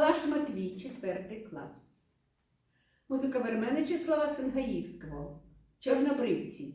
Палаш Матвій, 4 клас. Музика Верменича Числава Сенгаївського. Чорнобривці.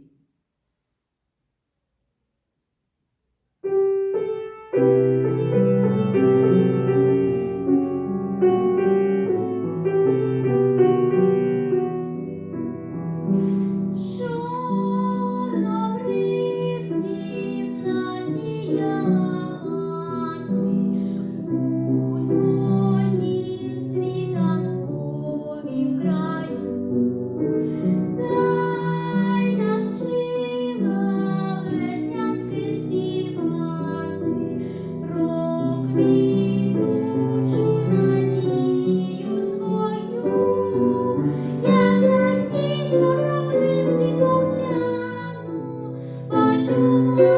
Jesus.